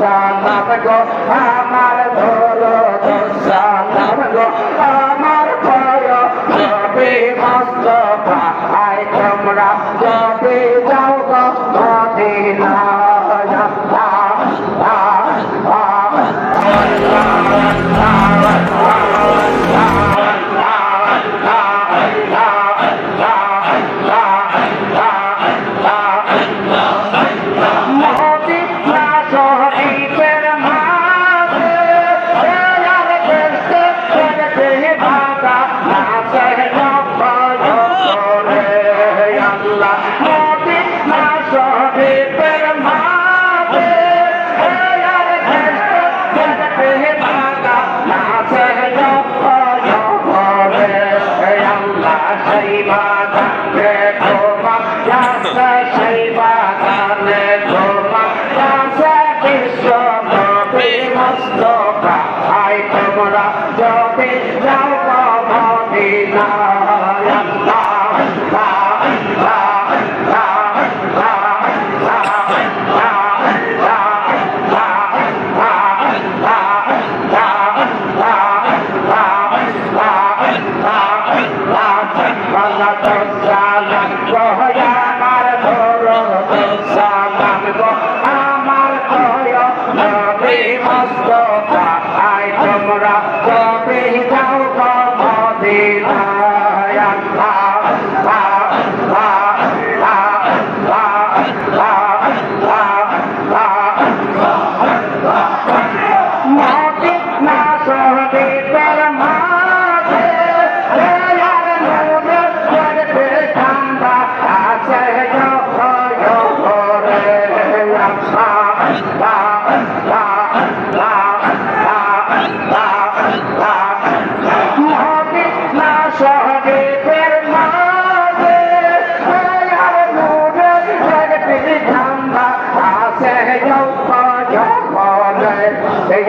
সালাম গো আমার ধরো সালাম গো আমার ভয় সবে মস্ত আয় তোমরা I come around, you'll be down for money now.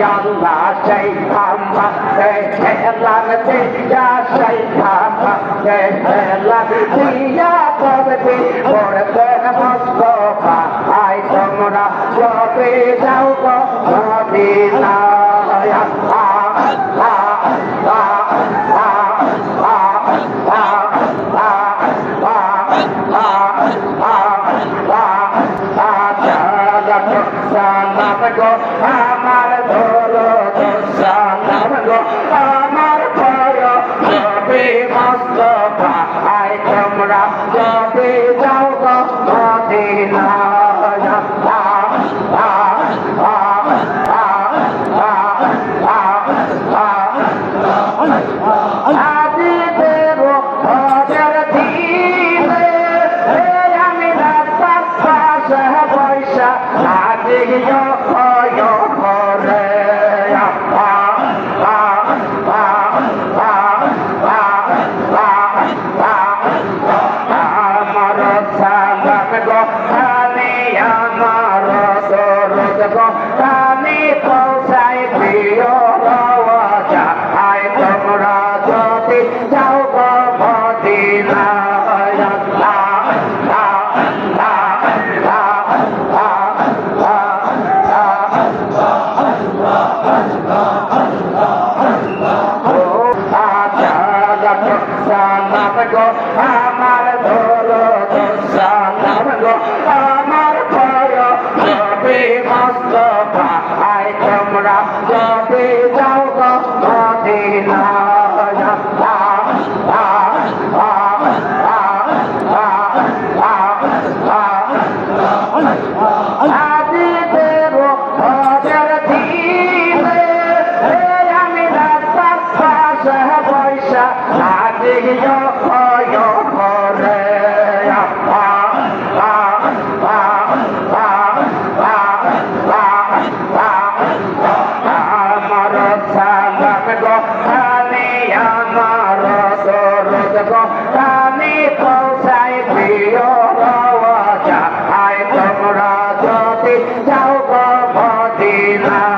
আল্লাহ সেই খাম্বা লাগতে যা সেই খাম্বা লাগতে যা করতে পড়তে মস্তফা আই তোমরা যবে যাও গো মদিনায় আ আ আ আ আ আ আ আ আ আ সালাম সালাম গো আমার ধরো সালাম গো আমার ভয় সবে মস্তফা আই তোমরা তবে যাও গো এবং প্রাণে পৌঁছায় প্রিয় রাজা আয় তোমরা যদি যাও মদিনা আমার ধরো সালাম গো আমার মস্তফা আয় তোমরা যবে যাও মদিনা? Layla.